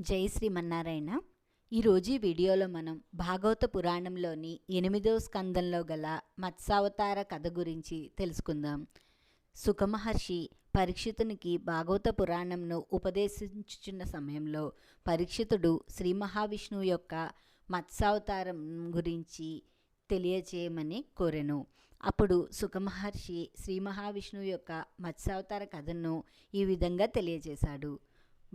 జై శ్రీమన్నారాయణ. ఈరోజు ఈ వీడియోలో మనం భాగవత పురాణంలోని ఎనిమిదవ స్కందంలో గల మత్స్యావతార కథ గురించి తెలుసుకుందాం. సుఖమహర్షి పరీక్షితునికి భాగవత పురాణంను ఉపదేశించుచున్న సమయంలో పరీక్షితుడు శ్రీ మహావిష్ణువు యొక్క మత్స్యావతారం గురించి తెలియచేయమని కోరెను. అప్పుడు సుఖమహర్షి శ్రీ మహావిష్ణువు యొక్క మత్స్యావతార కథను ఈ విధంగా తెలియజేశాడు.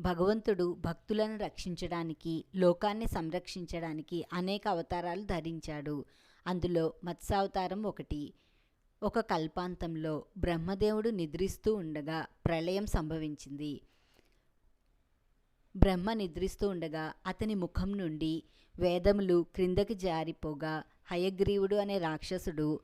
భగవంతుడు భక్తులను రక్షించడానికి లోకాన్ని సంరక్షించడానికి అనేక అవతారాలు ధరించాడు. అందులో మత్స్యావతారం ఒకటి. ఒక కల్పాంతంలో బ్రహ్మదేవుడు నిద్రిస్తూ ఉండగా ప్రళయం సంభవించింది. బ్రహ్మ నిద్రిస్తూ ఉండగా అతని ముఖం నుండి వేదములు క్రిందకి జారిపోగా హయగ్రీవుడు అనే రాక్షసుడు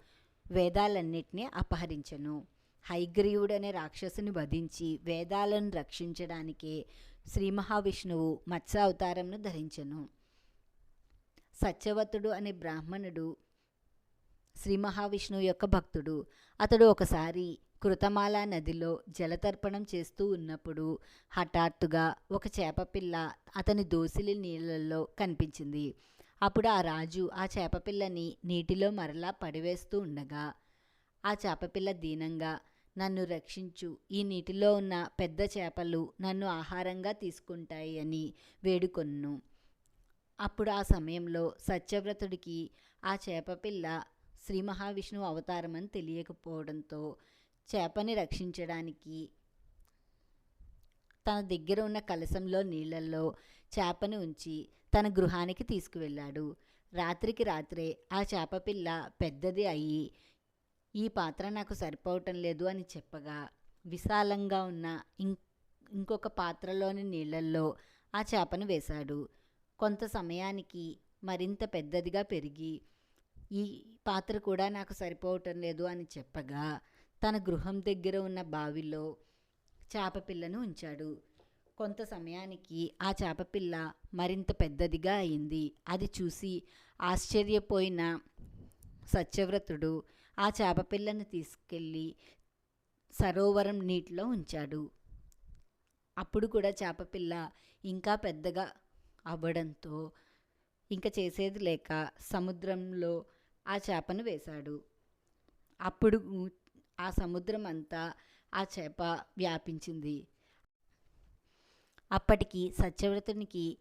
వేదాలన్నిటినీ అపహరించెను. హైగ్రీవుడు అనే రాక్షసుని వధించి వేదాలను రక్షించడానికే శ్రీ మహావిష్ణువు మత్స్య అవతారంను ధరించెను. సత్యవతుడు అనే బ్రాహ్మణుడు శ్రీ మహావిష్ణువు యొక్క భక్తుడు అతడు ఒకసారి కృతమాల నదిలో జలతర్పణం చేస్తూ ఉన్నప్పుడు హఠాత్తుగా ఒక చేపపిల్ల అతని దోసిలి నీళ్ళల్లో కనిపించింది. అప్పుడు ఆ రాజు ఆ చేపపిల్లని నీటిలో మరలా పడివేస్తూ ఉండగా ఆ చేపపిల్ల దీనంగా నన్ను రక్షించు. ఈ నీటిలో ఉన్న పెద్ద చేపలు నన్ను ఆహారంగా తీసుకుంటాయి అని వేడుకొన్ను. అప్పుడు ఆ సమయంలో సత్యవ్రతుడికి ఆ చేపపిల్ల శ్రీ మహావిష్ణువు అవతారమని తెలియకపోవడంతో చేపని రక్షించడానికి తన దగ్గర ఉన్న కలశంలో నీళ్ళల్లో చేపని ఉంచి తన గృహానికి తీసుకువెళ్ళాడు. రాత్రికి రాత్రే ఆ చేపపిల్ల పెద్దది అయ్యి ఈ పాత్ర నాకు సరిపోవటం లేదు అని చెప్పగా విశాలంగా ఉన్న ఇం ఇంకొక పాత్రలోని నీళ్ళల్లో ఆ చేపను వేశాడు. కొంత సమయానికి మరింత పెద్దదిగా పెరిగి ఈ పాత్ర కూడా నాకు సరిపోవటం లేదు అని చెప్పగా తన గృహం దగ్గర ఉన్న బావిలో చేపపిల్లను ఉంచాడు. కొంత సమయానికి ఆ చేపపిల్ల మరింత పెద్దదిగా అయింది. అది చూసి ఆశ్చర్యపోయిన సత్యవ్రతుడు ఆ చేపపిల్లను తీసుకెళ్ళి సరోవరం నీటిలో ఉంచాడు. అప్పుడు కూడా చేపపిల్ల ఇంకా పెద్దగా అవ్వడంతో ఇంకా చేసేది లేక సముద్రంలో ఆ చేపను వేశాడు. అప్పుడు ఆ సముద్రం అంతా ఆ చేప వ్యాపించింది. అప్పటికి సత్యవ్రతునికి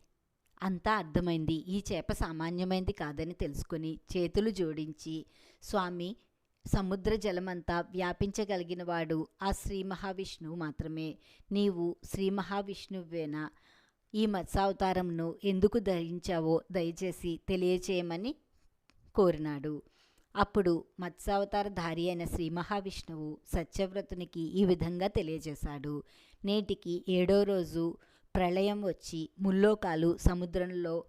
అంతా అర్థమైంది. ఈ చేప సామాన్యమైంది కాదని తెలుసుకుని చేతులు జోడించి స్వామి సముద్ర జలమంతా వ్యాపించగలిగినవాడు ఆ శ్రీ మహావిష్ణువు మాత్రమే. నీవు శ్రీ మహావిష్ణువేనా? ఈ మత్స్యావతారంను ఎందుకు ధరించావో దయచేసి తెలియచేయమని కోరినాడు. అప్పుడు మత్స్యావతారధారి అయిన శ్రీ మహావిష్ణువు సత్యవ్రతునికి ఈ విధంగా తెలియజేశాడు. నేటికి ఏడో రోజు ప్రళయం వచ్చి ముల్లోకాలు సముద్రంలో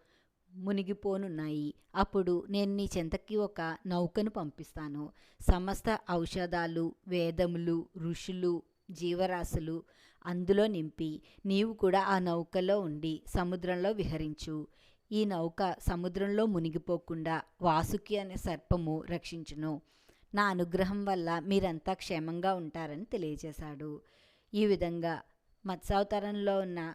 మునిగిపోనున్నాయి. అప్పుడు నేను నీ చెంతకి ఒక నౌకను పంపిస్తాను. సమస్త ఔషధాలు వేదములు ఋషులు జీవరాశులు అందులో నింపి నీవు కూడా ఆ నౌకలో ఉండి సముద్రంలో విహరించు. ఈ నౌక సముద్రంలో మునిగిపోకుండా వాసుకి అనే సర్పము రక్షించును. నా అనుగ్రహం వల్ల మీరంతా క్షేమంగా ఉంటారని తెలియజేశాడు. ఈ విధంగా మత్స్యావతారంలో ఉన్న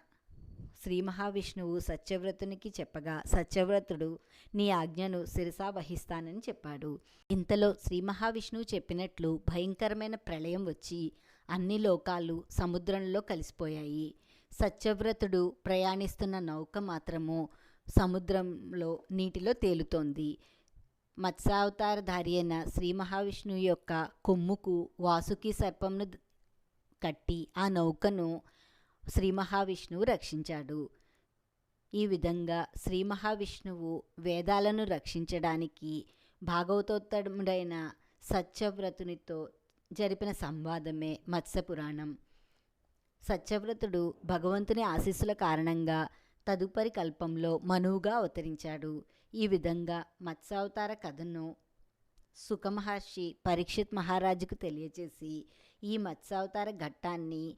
శ్రీ మహావిష్ణువు సత్యవ్రతునికి చెప్పగా సత్యవ్రతుడు నీ ఆజ్ఞను శిరసా వహిస్తానని చెప్పాడు. ఇంతలో శ్రీ మహావిష్ణువు చెప్పినట్లు భయంకరమైన ప్రళయం వచ్చి అన్ని లోకాలు సముద్రంలో కలిసిపోయాయి. సత్యవ్రతుడు ప్రయాణిస్తున్న నౌక మాత్రము సముద్రంలో నీటిలో తేలుతోంది. మత్స్యావతారధారి అయిన శ్రీ మహావిష్ణువు యొక్క కొమ్ముకు వాసుకి సర్పంను కట్టి ఆ నౌకను శ్రీ మహావిష్ణువు రక్షించాడు. ఈ విధంగా శ్రీ మహావిష్ణువు వేదాలను రక్షించడానికి భాగవతోత్తముడైన సత్యవ్రతునితో జరిపిన సంవాదమే మత్స్యపురాణం. సత్యవ్రతుడు భగవంతుని ఆశీస్సుల కారణంగా తదుపరి కల్పంలో మనువుగా అవతరించాడు. ఈ విధంగా మత్స్యావతార కథను సుఖమహర్షి పరీక్షిత్ మహారాజుకు తెలియజేసి ఈ మత్స్యావతార ఘట్టాన్ని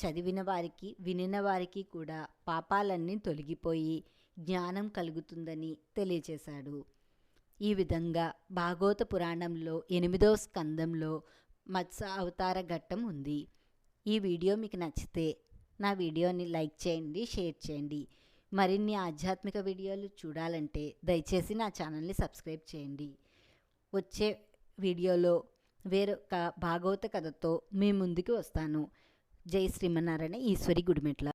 చదివిన వారికి వినిన వారికి కూడా పాపాలన్నీ తొలగిపోయి జ్ఞానం కలుగుతుందని తెలియచేశాడు. ఈ విధంగా భాగవత పురాణంలో ఎనిమిదవ స్కందంలో మత్స్య అవతార ఘట్టం ఉంది. ఈ వీడియో మీకు నచ్చితే నా వీడియోని లైక్ చేయండి షేర్ చేయండి. మరిన్ని ఆధ్యాత్మిక వీడియోలు చూడాలంటే దయచేసి నా ఛానల్ని సబ్స్క్రైబ్ చేయండి. వచ్చే వీడియోలో వేరొక భాగవత కథతో మీ ముందుకు వస్తాను. జై శ్రీమన్నారాయణ ఈశ్వరి గుడిమెట్ల.